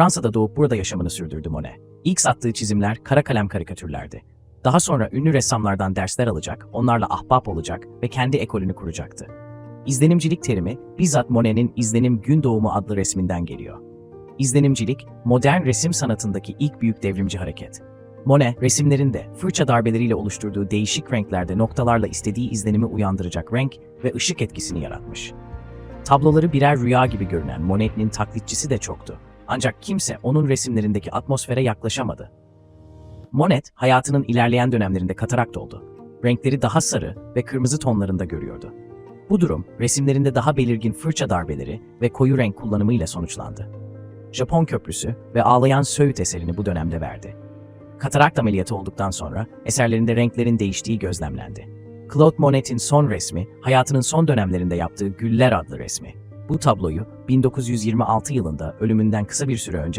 Fransa'da doğup burada yaşamını sürdürdü Monet. İlk sattığı çizimler kara kalem karikatürlerdi. Daha sonra ünlü ressamlardan dersler alacak, onlarla ahbap olacak ve kendi ekolünü kuracaktı. İzlenimcilik terimi bizzat Monet'in İzlenim Gün Doğumu adlı resminden geliyor. İzlenimcilik, modern resim sanatındaki ilk büyük devrimci hareket. Monet, resimlerinde fırça darbeleriyle oluşturduğu değişik renklerde noktalarla istediği izlenimi uyandıracak renk ve ışık etkisini yaratmış. Tabloları birer rüya gibi görünen Monet'in taklitçisi de çoktu. Ancak kimse onun resimlerindeki atmosfere yaklaşamadı. Monet, hayatının ilerleyen dönemlerinde katarakt oldu. Renkleri daha sarı ve kırmızı tonlarında görüyordu. Bu durum, resimlerinde daha belirgin fırça darbeleri ve koyu renk kullanımıyla sonuçlandı. Japon Köprüsü ve Ağlayan Söğüt eserini bu dönemde verdi. Katarakt ameliyatı olduktan sonra eserlerinde renklerin değiştiği gözlemlendi. Claude Monet'in son resmi, hayatının son dönemlerinde yaptığı Güller adlı resmi. Bu tabloyu 1926 yılında ölümünden kısa bir süre önce